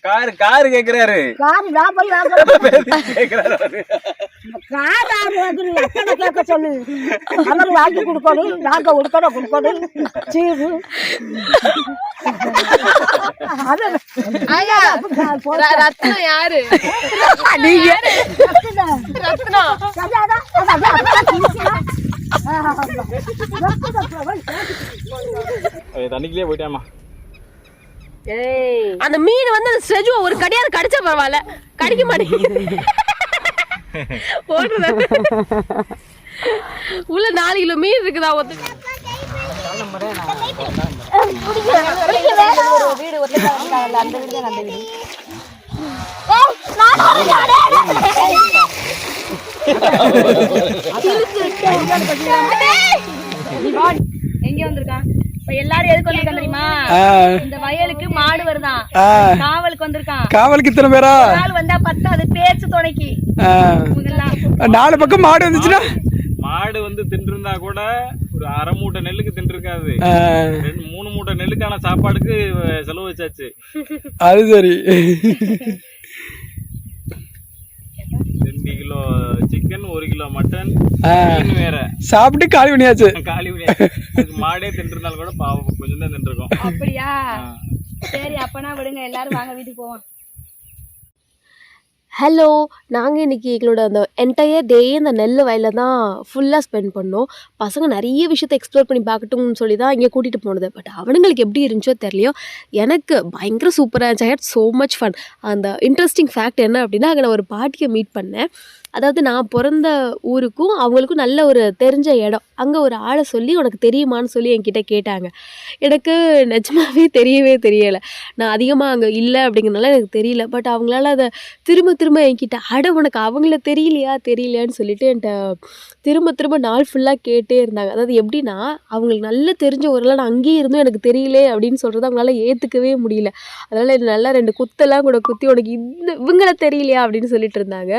Car car கேக்குறாரு. Car நான் போய் கேக்குறாரு. கார் யாரு வாங்கணும் எத்தனை கேட்க சொல்லு. அவர் வாங்கி கொடுக்கணும் நாங்க கொடுக்கணும். கொடுக்கணும் ர- ரத்னம் யாரு? நீங்க ரத்னம். சரியாதான் அது அந்த மீன் வந்து அந்த செஜுவ ஒரு கடியாவது கடிச்சா பரவாயில்ல. கடிக்க மாட்டேங்குது. போடுறது உள்ள நாலு கிலோ மீன் இருக்குதா ஒத்து எங்க வந்திருக்கான். எல்லாரும் எதுக்கு வந்திருக்கான் தெரியுமா? இந்த வயலுக்கு மாடு வருதான். காவலுக்கு வந்திருக்கான். காவலுக்கு இத்தனை பேரா? ஆள் வந்தா பத்தாது பேச்சு துணைக்கு. நாலு பக்கம் மாடு வந்துச்சுன்னா மாடு வந்து தின்றுருந்தா கூட ஒரு அரை மூட்டை நெல்லுக்கு தின்றுருக்காது. மூணு மூட்டை நெல்லுக்கான சாப்பாடுக்கு செலவு வச்சாச்சு. அது சரி. ரெண்டு கிலோ ஒரு கிலோ மட்டன் வேற. சாப்பிட்டு காலி பண்ணியாச்சு. காலி பண்ணியாச்சு. மாடே தின்றுருந்தாலும் கூட பாவம் கொஞ்சம் தான் தின்றுருக்கோம். அப்படியா? சரி அப்பனா விடுங்க. எல்லாரும் வாங்க வீட்டுக்கு போவோம். ஹலோ நாங்கள் இன்றைக்கி எங்களோட அந்த என்டையர் டே அந்த நெல் வயலில் தான் ஃபுல்லாக ஸ்பெண்ட் பண்ணோம். பசங்க நிறைய விஷயத்தை எக்ஸ்ப்ளோர் பண்ணி பார்க்கட்டும்னு சொல்லி தான் இங்கே கூட்டிகிட்டு போனது. பட் அவனுங்களுக்கு எப்படி இருந்துச்சோ தெரியலையோ எனக்கு பயங்கர சூப்பராக இருந்துச்சு. I had so much fun அந்த இன்ட்ரெஸ்டிங் ஃபேக்ட் என்ன அப்படின்னா அங்கே நான் ஒரு பாட்டியை மீட் பண்ணேன். அதாவது நான் பிறந்த ஊருக்கும் அவங்களுக்கும் நல்ல ஒரு தெரிஞ்ச இடம். அங்கே ஒரு ஆளை சொல்லி உனக்கு தெரியுமான்னு சொல்லி என்கிட்ட கேட்டாங்க. எனக்கு நிஜமாவே தெரியவே தெரியலை. நான் அதிகமாக அங்கே இல்லை அப்படிங்கிறனால எனக்கு தெரியல. பட் அவங்களால அதை திரும்ப திரும்ப என்கிட்ட அட உனக்கு அவங்கள தெரியலையா தெரியலையான்னு சொல்லிட்டு என்கிட்ட திரும்ப திரும்ப நாள் ஃபுல்லாக கேட்டே இருந்தாங்க. அதாவது எப்படின்னா அவங்களுக்கு நல்லா தெரிஞ்ச ஒருவேளை நான் அங்கேயே இருந்தும் எனக்கு தெரியலே அப்படின்னு சொல்கிறது அவங்களால ஏற்றுக்கவே முடியல. அதனால் நல்லா ரெண்டு குத்தெல்லாம் கூட குத்தி உனக்கு இந்த இவங்கள தெரியலையா அப்படின்னு சொல்லிட்டு இருந்தாங்க.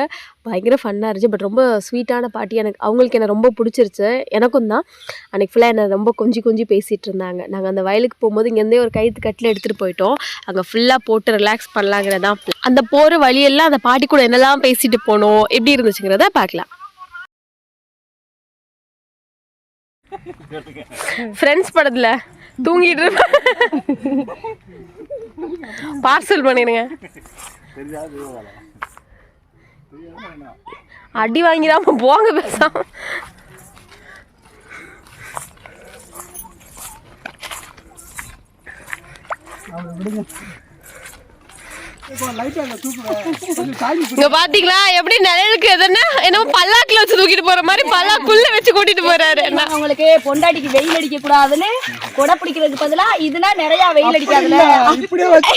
பயங்கர ஃபன்னாக இருந்துச்சு. பட் ரொம்ப ஸ்வீட்டான பாட்டி. எனக்கு அவங்களுக்கு என்ன ரொம்ப பிடிச்சிருச்சு. எனக்கும் தான். அன்றைக்கி ஃபுல்லாக என்னை ரொம்ப கொஞ்சி கொஞ்சி பேசிகிட்டு இருந்தாங்க. நாங்கள் அந்த வயலுக்கு போகும்போது இங்கேருந்தே ஒரு கைத்து கட்டில் எடுத்துகிட்டு போயிட்டோம். அங்கே ஃபுல்லாக போட்டு ரிலாக்ஸ் பண்ணலாங்கிறதான் அந்த போகிற வழியெல்லாம் அந்த பாட்டி கூட என்னெல்லாம் பேசிட்டு போனோம் எப்படி இருந்துச்சுங்கிறத பார்க்கலாம். ஃப்ரெண்ட்ஸ் படத்தில் தூங்கிட்டு பார்சல் பண்ணிடுங்க. அடி வாங்கிடாம போங்க பேசாம. இங்க பாத்தீங்களா? எப்படி நிழலுக்கு எதுன்னா என்னமோ பல்லாக்குல வச்சு தூக்கிட்டு போற மாதிரி பல்லாக்குள்ள வச்சு கூட்டிட்டு போறாரு என்ன. உங்களுக்கு பொண்டாட்டிக்கு வெயில் அடிக்க கூடாதுன்னு கொடை பிடிக்கிறதுக்கு பதிலா இதுனா நிறைய வெயில் அடிக்காதுல இப்படியே வச்சு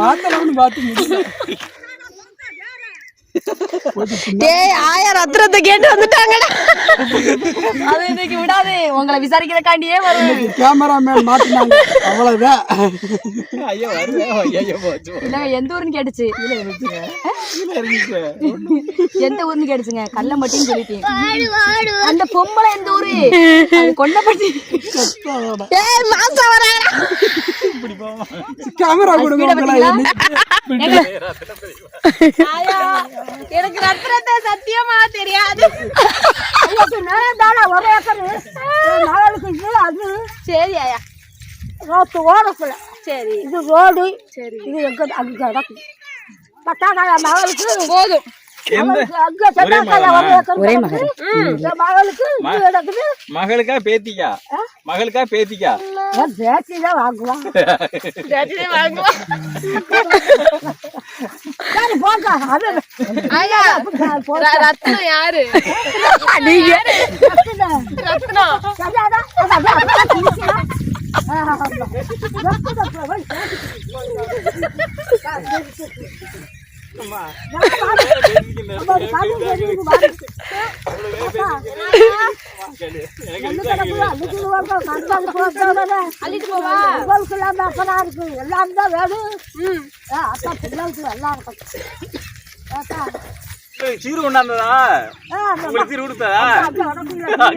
மாத்தலாம்னு பார்த்து டேய் ஆயா ரத்னத்தை கேட்டு வந்துட்டாங்கடா. அது இன்னைக்கு விடாது. உங்களை விசாரிக்கிறக்காண்டியே வரும் கேமராமேன் மாத்தினாங்க. அவ்வளவுதான். ஐயோ வருவேன். ஐயோ போச்சு இல்ல எந்த ஊருன்னு கேட்டுச்சு? எந்த ஊருன்னு கேட்டுச்சுங்க? கல்லம்பட்டின்னு சொல்லிட்டேன் அந்த பொம்பளை எந்த ஊரு? அது கொண்டப்பட்டி டேய் மாசா வராங்கடா கேமரா கொடுங்க எனக்கு ரத்னத்தை சத்தியமா தெரியாது. ஒரு ஏக்கர் நாளுக்கு இது அது. சரி ஆயா. ரோட்டு ஓரத்தில் சரி. இது ரோடு. சரி. இது எங்க அங்க கிடக்கு. பத்தாக்காய மகளுக்கு போதும். மகளுக்கு பேத்திக்கா? மகளுக்கா பேத்திக்கா? அவன் பேத்தி தான் வாங்குவான். ர- ரத்னம் யாரு? நீங்க. ரத்னம். சரியாதான் இருக்கு எல்லாம் தான் வேணும் பிள்ளைகளுக்கு எல்லாம் இருக்கும் சீரு கொண்டாந்ததா? உங்களுக்கு சீரு கொடுத்ததா?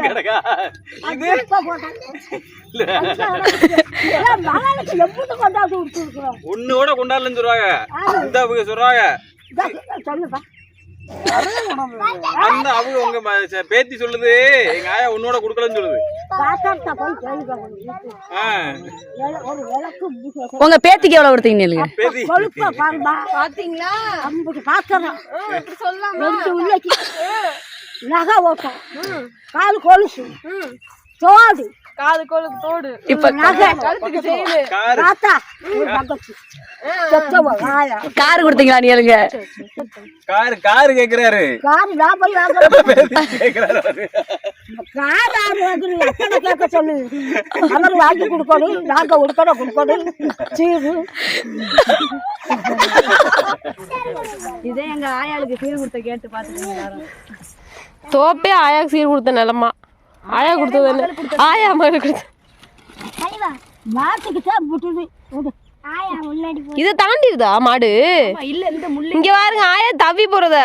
கிடக்கா. கொடுத்துருக்குறோம் ஒண்ணோட கொண்டாடலன்னு சொல்றாங்க இந்த அவங்க சொல்றாங்க. அந்த அவங்க உங்க பேத்தி சொல்லுது. எங்க ஆயா உன்னோட கொடுக்கலன்னு சொல்லுது. போய் உங்க பேத்திக்கு எவ்வளவு கொடுத்தீங்க பாத்தீங்களா? நகை ஓட்டம். கால் கொலுசு. தோடு. காது கோலுக்கு தோடு. இப்ப நகை. கழுத்துக்கு செயினு. காரு. தங்கச்சி சொத்தவ ஆயா கார் கொடுத்தீங்களா நீங்க? காரு காரு கேக்குறாரு. கார் லாபம் லாபம். பேத்தி கேக்குறாரு எத்தனை கேட்க சொல்லு. அவர் வாங்கி கொடுக்கணும் நாங்க உடுக்கணும் கொடுக்கணும். சீரு. இதே எங்க ஆயாளுக்கு சீர் கொடுத்த கேட்டு பாத்துக்கோங்க யாரும் தோப்பே ஆயாக்கு சீர் கொடுத்த நிலமா. ஆயா கொடுத்தது ஆயா மகள் கொடுத்த. இதை தாண்டிடுதா மாடு? இல்ல இந்த முள்ளு இங்க பாருங்க ஆயா தவி போறத?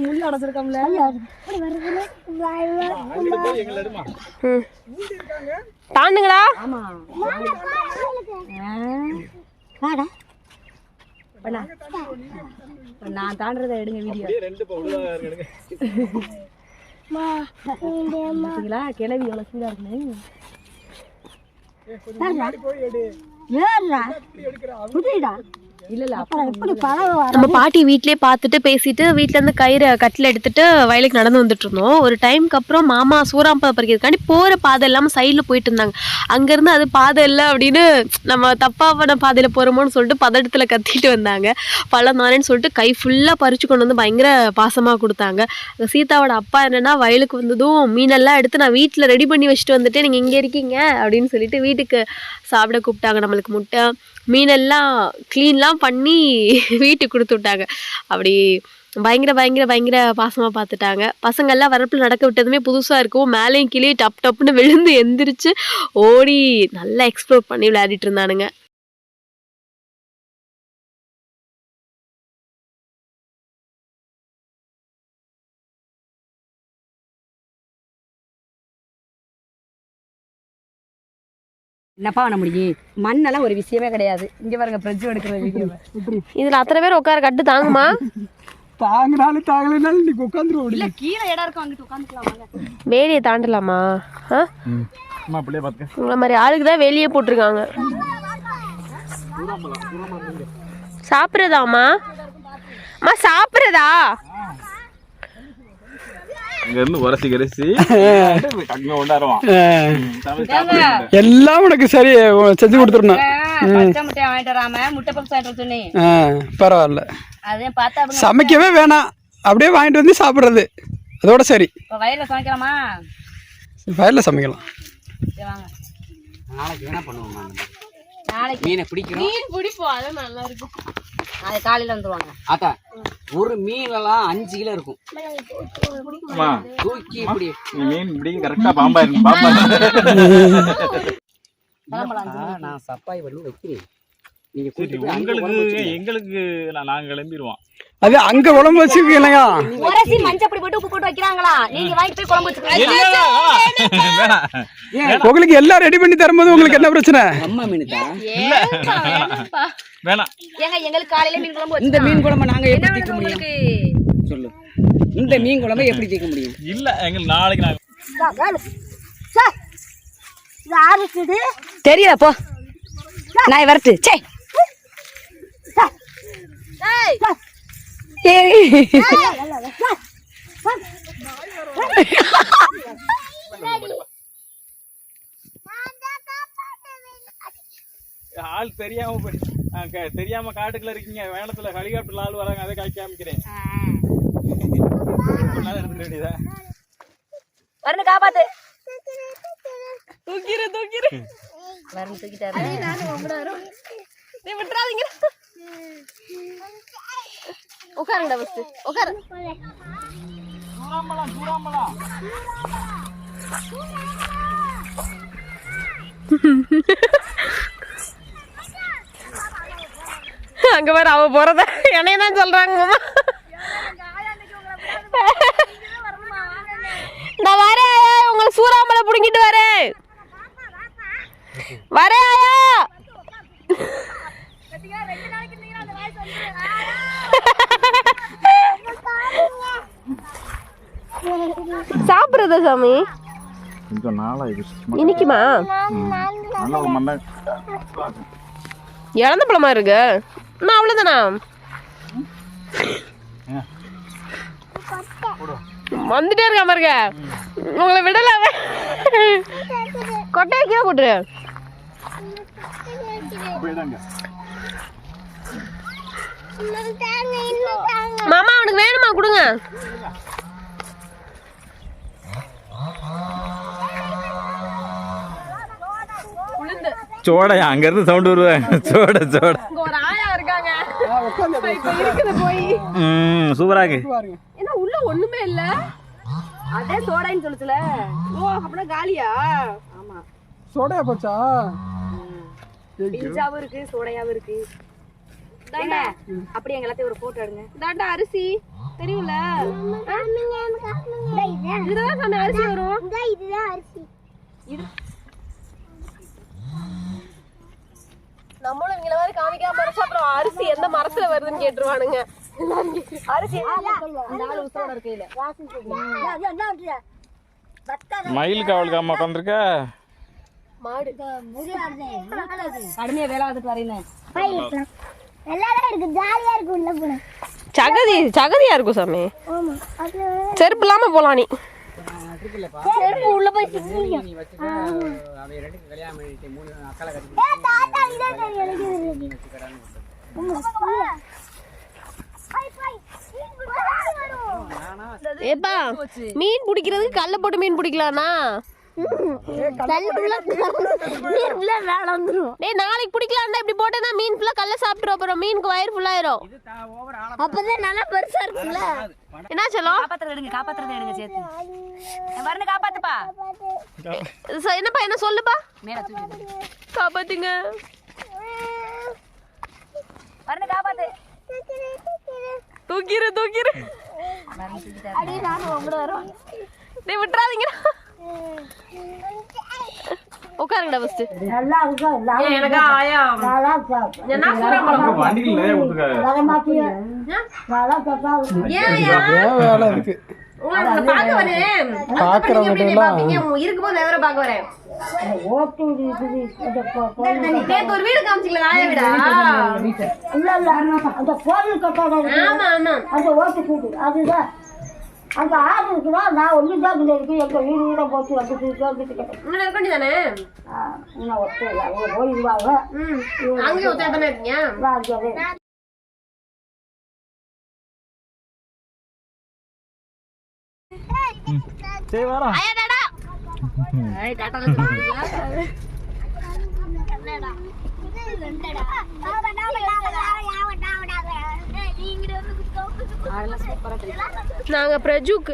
முள்ள அடைச்சிருக்கோம்ல ம். தாண்டுங்களா? நான் தாண்டறத எடுங்க வீடியோ. ரெண்டு பவுலுதா இருக்கு பாத்தீங்களா? கிளவி எவ்வளவு சூடா இருக்குன்னு. ஏறுடா. புடிடா. நம்ம பாட்டி வீட்லயே பார்த்துட்டு பேசிட்டு வீட்ல இருந்து கயிறை கட்டில் எடுத்துட்டு வயலுக்கு நடந்து வந்துட்டு இருந்தோம். ஒரு டைம்க்கு அப்புறம் மாமா சூறாம்பழம் பறிக்கிறதுக்காண்டி போற பாதை இல்லாம சைடுல போயிட்டு இருந்தாங்க. அங்க இருந்து அது பாதை இல்லை அப்படின்னு நம்ம தப்பான பாதையில போறோமோன்னு சொல்லிட்டு பதட்டத்துல கத்திட்டு வந்தாங்க. பழம் தானேன்னு சொல்லிட்டு கை ஃபுல்லா பறிச்சு கொண்டு வந்து பயங்கர பாசமா கொடுத்தாங்க. சீதாவோட அப்பா என்னன்னா வயலுக்கு வந்ததும் மீனெல்லாம் எடுத்து நான் வீட்டுல ரெடி பண்ணி வச்சுட்டு வந்துட்டு நீங்க இங்க இருக்கீங்க அப்படின்னு சொல்லிட்டு வீட்டுக்கு சாப்பிட கூப்பிட்டாங்க. நம்மளுக்கு முட்டை மீனெல்லாம் க்ளீன்லாம் பண்ணி வீட்டுக்கு கொடுத்து விட்டாங்க. அப்படி பயங்கர பயங்கர பயங்கர பாசமாக பார்த்துட்டாங்க பசங்கள்லாம் வரப்பில் நடக்க விட்டதுமே புதுசாக இருக்கும். மேலேயும் கீழே டப் டப்னு விழுந்து எந்திரிச்சு ஓடி நல்லா எக்ஸ்ப்ளோர் பண்ணி விளையாடிட்டு இருந்தானுங்க. என்னப்பா பண்ண முடியும்? மண்ணெல்லாம் ஒரு விஷயமே கிடையாது. இங்க பாருங்க ஃப்ரிட்ஜ் எடுக்கிற வீடியோ இதில் அத்தனை பேர் உட்கார கட்டு தாங்குமா? தாங்கினாலும் தாங்கலைனாலும் இன்னைக்கு உட்காந்துருவோம் இல்ல கீழே இடம் இருக்கும் அங்கிட்டு உட்காந்துக்கலாம் வேலியை தாண்டலாமா? உங்களை மாதிரி ஆளுக்கு தான் வெளியே போட்டிருக்காங்க. சாப்பிட்றதாம்மா? அம்மா சாப்பிட்றதா? இருந்து உரசி கரைசி எல்லாம் உனக்கு சரி செஞ்சு ஆ பரவாயில்ல. சமைக்கவே வேணாம். அப்படியே வாங்கிட்டு வந்து சாப்பிட்றது. அதோட சரி. இப்ப வயல்ல சமைக்கலாமா? வயலில் சமைக்கலாம். சரி வாங்க. நாளைக்கு மீனை பிடிக்கிறோம். மீன் பிடிப்போம். அதான் நல்லா இருக்கும் நாளைக்கு காலையில வந்துருவாங்க. ஆத்தா ஒரு மீனெல்லாம் அஞ்சு கிலோ இருக்கும். தூக்கி இப்படி நீ மீன் பிடிக்க கரெக்டா பாம்பா இருக்கு பாம்பா நான் சப்பாய் பண்ணி வைக்கிறேன். நீங்க உங்களுக்கு. எங்களுக்கு நான் நாங்க கிளம்பிடுவோம். அது அங்கே குழம்பு வச்சுருக்கீங்களா உரசி மஞ்சள் பொடி போட்டு உப்பு போட்டு வைக்கிறாங்களா? நீங்க வாங்கிட்டு போய் குழம்பு வச்சுக்கலாம் உங்களுக்கு எல்லாம் ரெடி பண்ணி தரும்போது உங்களுக்கு என்ன பிரச்சனை? அம்மா மீனுதா வேணாம். ஏங்க எங்களுக்கு காலையில மீன் குழம்பு இந்த மீன் குழம்பு நாங்க என்ன எப்படி தீர்க்க முடியும்? சொல்லு. இந்த மீன் குழம்பை எப்படி தீர்க்க முடியும்? இல்ல எங்களுக்கு நாளைக்கு நாங்க தெரியல போ. நான் வரட்டு சே. ஆள் தெரியாம போய் ஆ, க- தெரியாம காட்டுக்குள்ள இருக்கீங்க. வேணத்துல ஹெலிகாப்டர்ல ஆள் வராங்க அதை காய்ச்சி காமிக்கிறேன். வரணும் காப்பாத்து. தூக்கிடு தூக்கிடு வரணும் தூக்கிட்டாரு. நீ விட்டுறாதீங்க. உட்காருங்கடா ஃபஸ்ட்டு உட்காரு. அங்க வேற அவ போறத என்னைய தான் சொல்றாங்க மாமா. நான் வரேன் ஆயா. உங்களுக்கு சூறாமலை பிடுங்கிட்டு வரேன். வரேன் ஆயா. சாப்பிடுறதா சாமி? கொஞ்சம் நாளாயிடுச்சு மண்ணை இழந்த பழமா இருக்கு? நான் அவ்வளோதானா வந்துட்டே இருக்கா பாருங்க. உங்களை விடல. அவன். கொட்டையை கீழே போட்டுரு மாமா அவனுக்கு வேணுமா? கொடுங்க. சோடையா அங்கேருந்து சவுண்டு வருவேன் சோட சோட. ஒரு ஆயா இருக்காங்க. ம் சூப்பராக இருக்கு. என்ன உள்ள ஒண்ணுமே இல்ல. அதே சோடான்னு சொல்லுச்சுல. ஓ அப்படின்னா காலியா? ஆமா. சோடையா போச்சா? பிஞ்சாவும் இருக்கு சோடையாவும் இருக்கு. ஏங்க அப்படி எங்க எல்லாத்தையும் ஒரு போட்டோ எடுங்க. தாண்டா அரிசி. தெரியும்ல? இதுதான் அரிசி. வரும் நம்மளும் இவங்கள மாதிரி காமிக்காம மறைச்சா அப்புறம் அரிசி எந்த மரத்துல வருதுன்னு கேட்டுருவானுங்க. அரிசி. மயில் காவலுக்கு அம்மா உட்காந்துருக்க மாடு. கடுமையா வேலை வந்துட்டு வரீங்க. சகதி சகதியா இருக்கும் சாமி. செருப்பு இல்லாம போலாம் நீ. நீ வச்சுக்க அவன் ரெண்டு கல்யாணம் பண்ணிட்டு மூணு அக்களை கட்டி ஏப்பா மீன் பிடிக்கிறதுக்கு கல்ல போட்டு மீன் பிடிக்கலாம்னா? டேய் நாளைக்கு பிடிக்கலாம்டா இப்படி போட்டேன்னா மீன் ஃபுல்லா கல்ல சாப்பிட்டுரும். அப்புறம் மீனுக்கு வயிறு ஃபுல்லாயிரும் இது தா ஓவர் ஆள அப்பதான் நல்லா பெருசா என்ன சொல்லும்? காப்பாத்துறது எடுங்க காப்பாத்துறது எடுங்க சேர்த்து. வரணும் காப்பாத்துப்பா. ச- என்னப்பா என்ன சொல்லுப்பா? மேல தூக்கி காப்பாத்துங்க. வரணும் காப்பாத்து. தூக்கிரு தூக்கிரு. டேய் விட்டுறாதீங்க உட்காருங்கடா ஃபர்ஸ்ட் நல்லா நல்லா எனக்கு ஆயா நல்லா சாப்பிடும் என்ன சொல்றேன் வண்டிகள் நிறைய கொடுத்துருக்காரு வரமாட்டி நல்லா சாப்பிட்டா ஏன் வேலை இருக்கு. உங்களை பார்க்க வரேன். பார்க்குற மட்டும்லாம் இருக்கும்போது வேற பார்க்க வரேன்? ஒரு வீடு காமிச்சிக்கல ஆயா வீடா? இல்ல இல்ல அந்த கோயில் கட்டடம். ஆமா ஆமா. அந்த ஓட்டு கூட்டு அதுதான். அந்த ஆடு இருக்குதா நான் ஒன்று தான் இருக்கு எங்க வீடு வீட போட்டு வந்துட்டு வந்துட்டு. இங்க இருக்க வேண்டியதானே இன்னும் அவங்க அங்கேயும் தானே இருக்கீங்க அங்கே சரி வரோம் ஆயா நாங்கள் நாங்க பிரஜுக்கு